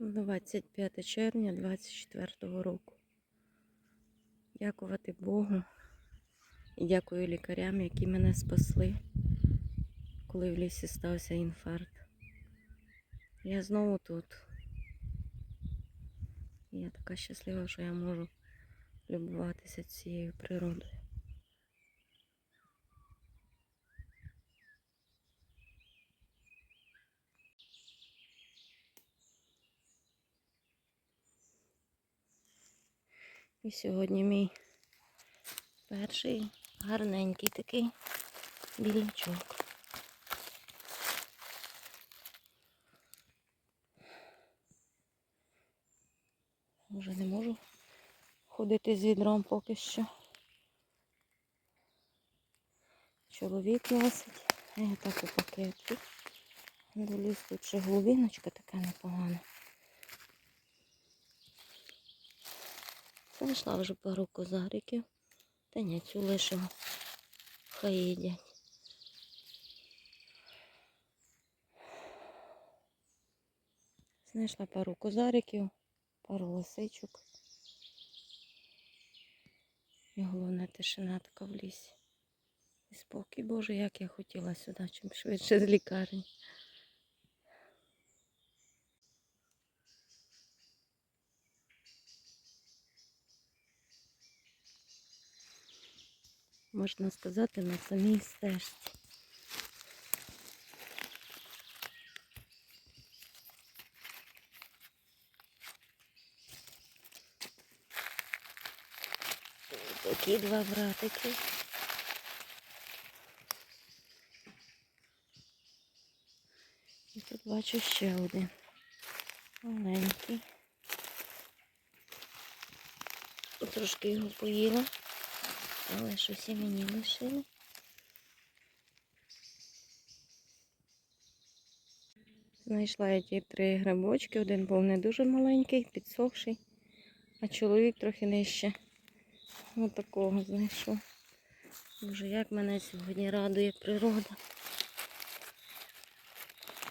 25 червня 24 року. Дякувати Богу і дякую лікарям, які мене спасли, коли в лісі стався інфаркт. Я знову тут. Я така щаслива, що я можу любуватися цією природою. І сьогодні мій перший гарненький такий білячок. Вже не можу ходити з відром поки що. Чоловік носить, я так у пакетку. Доліз тут ще головіночка така непогана. Знайшла вже пару козариків. Та ні, цю лишила. Хай їдять. Знайшла пару козариків, пару лисичок. І головне тишина така в лісі. І спокій Боже, як я хотіла сюди, чим швидше з лікарні. Можна сказати, на самій стежці. Такі два братики. І тут бачу ще один. Маленький. Трошки його поїла, але щось і мені лишили. Знайшла я ті три грибочки. Один був не дуже маленький, підсохший, а чоловік трохи нижче. Ось такого знайшов. Боже, як мене сьогодні радує природа.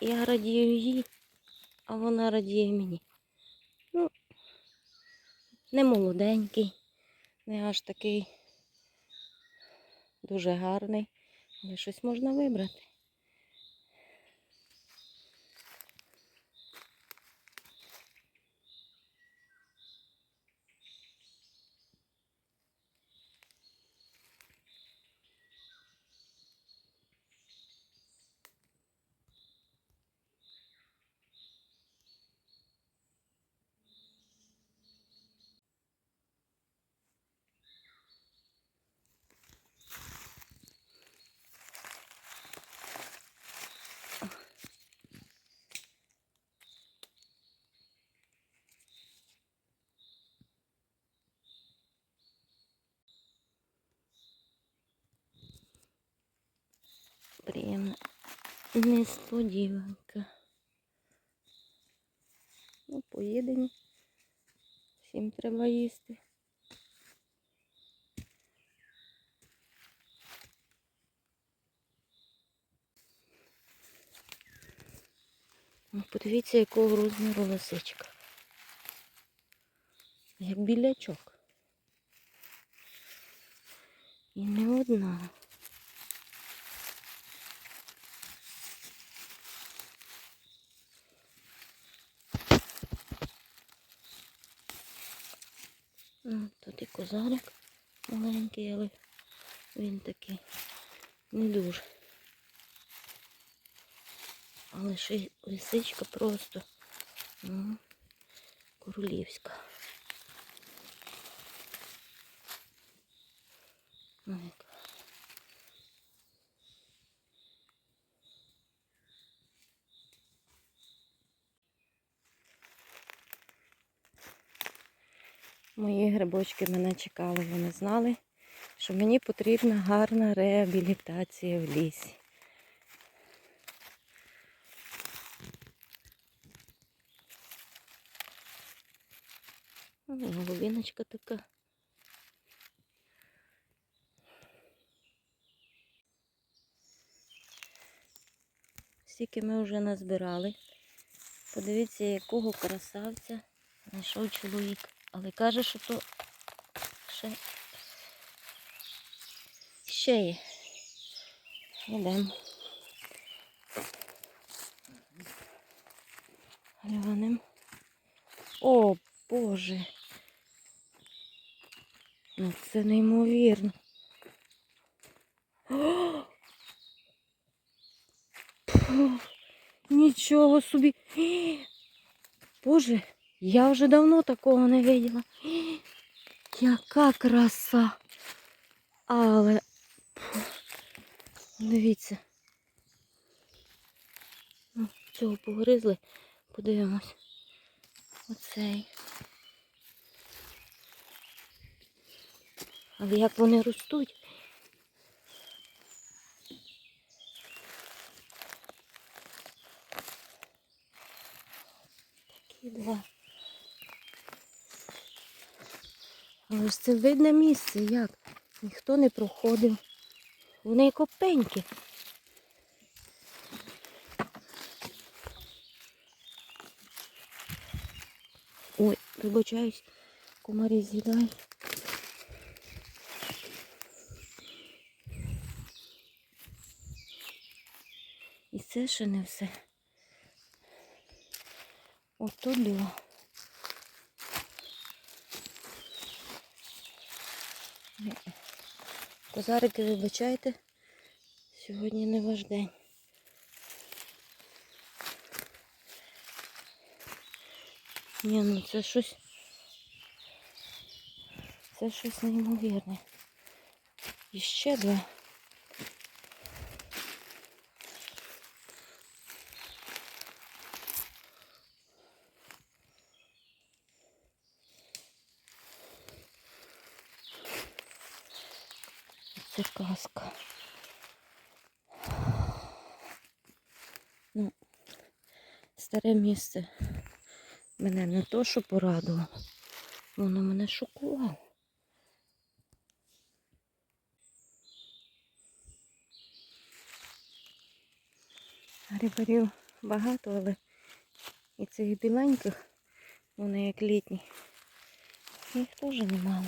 Я радію їй, а вона радіє мені. Ну, не молоденький, не аж такий дуже гарний, але щось можна вибрати. Приємна несподіванка. Ну, поїдемо. Всім треба їсти. Ну, Подивіться, якого розміру лисичка. Як білячок. І не одна. Тут і козарик маленький, але він такий не дуже. Але лисичка просто ну, королівська. Мої грибочки мене чекали, вони знали, що мені потрібна гарна реабілітація в лісі. Голубіночка така. Стільки ми вже назбирали. Подивіться, якого красавця знайшов чоловік. Але каже, що то ще, ще є. Йдемо. Глянемо. О, Боже. Ну це неймовірно. О! Фу, Нічого собі. Боже, я вже давно такого не виділа. Яка краса. Але дивіться. Ну, Цього погризли. Подивимось. Оцей. Але як вони ростуть? Такі два. Але ж це видне місце, як? Ніхто не проходив. Вони копенькі. Ой, вибачаюсь, комарі з'їдають. І це ще не все. Отуди. Козарики, вибачайте, сьогодні не ваш день. Ні, ну це щось. Це щось неймовірне. І ще два. Це казка. Ну, старе місце мене не то, що порадувало, воно мене шокувало. Грибарів багато, але і цих біленьких, вони як літні, їх теж немало.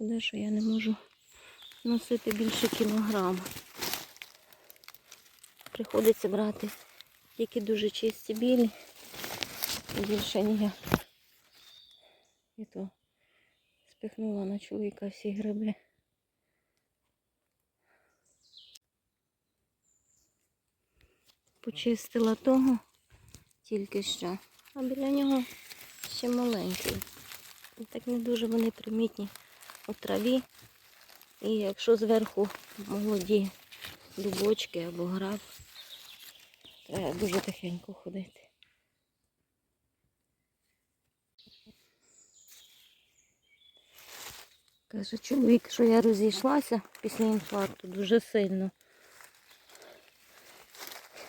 Шкода, що я не можу носити більше кілограма. Приходиться брати тільки дуже чисті білі і більше ніяк. І то спихнула на чоловіка всі гриби. Почистила того тільки що, а біля нього ще маленький. І так не дуже вони примітні у траві. І якщо зверху молоді дубочки або граб, треба дуже тихенько ходити. Каже чоловік, що я розійшлася після інфаркту дуже сильно.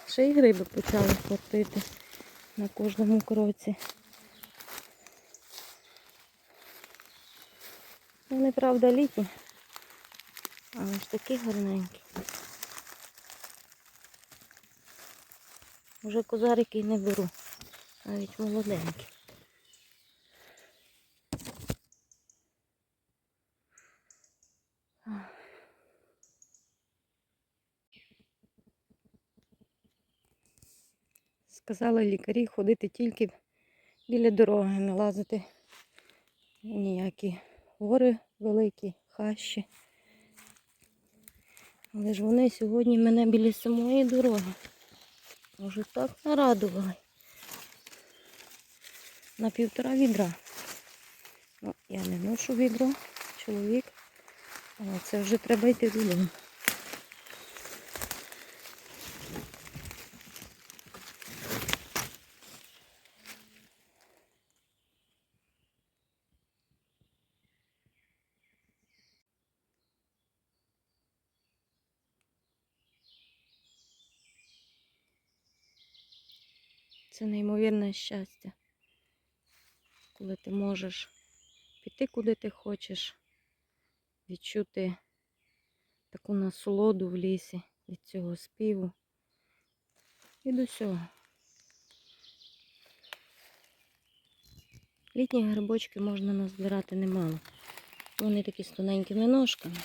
Ще й гриби почали хватити на кожному кроці. Вони, правда, літні, але ж такі гарненькі. Вже козарики не беру, навіть молоденькі. Сказали лікарі ходити тільки біля дороги, не лазити ніякі гори великі, хащі. Але ж вони сьогодні мене біля самої дороги. Може так нарадували. На півтора відра. Ну, я не ношу відро, чоловік. Але це вже треба йти додому. Це неймовірне щастя, коли ти можеш піти куди ти хочеш, відчути таку насолоду в лісі від цього співу. Від усього. Літні грибочки можна назбирати немало. Вони такі з тоненькими ножками,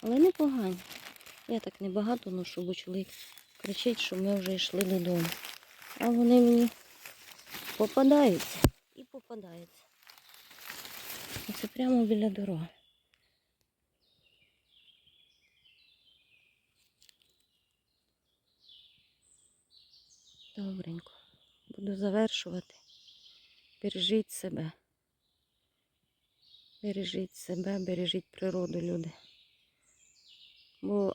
але непогані. Я так небагато ношу, бо чоловік кричить, що ми вже йшли додому. А вони мені попадаються і попадаються. І це прямо біля дороги. Добренько. Буду завершувати. Бережіть себе. Бережіть себе, бережіть природу, люди. Бо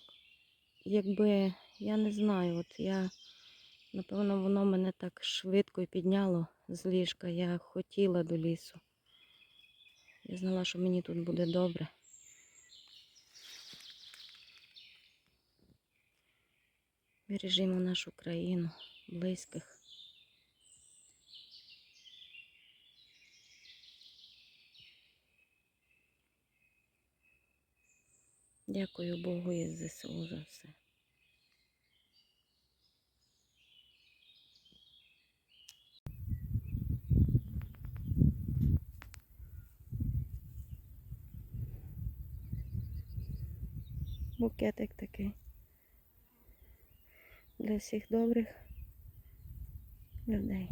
якби я не знаю, от я, напевно, воно мене так швидко підняло з ліжка. Я хотіла до лісу. Я знала, що мені тут буде добре. Бережімо нашу країну, близьких. Дякую Богу і ЗСУ за все. Букетик такий. Для всіх добрих людей.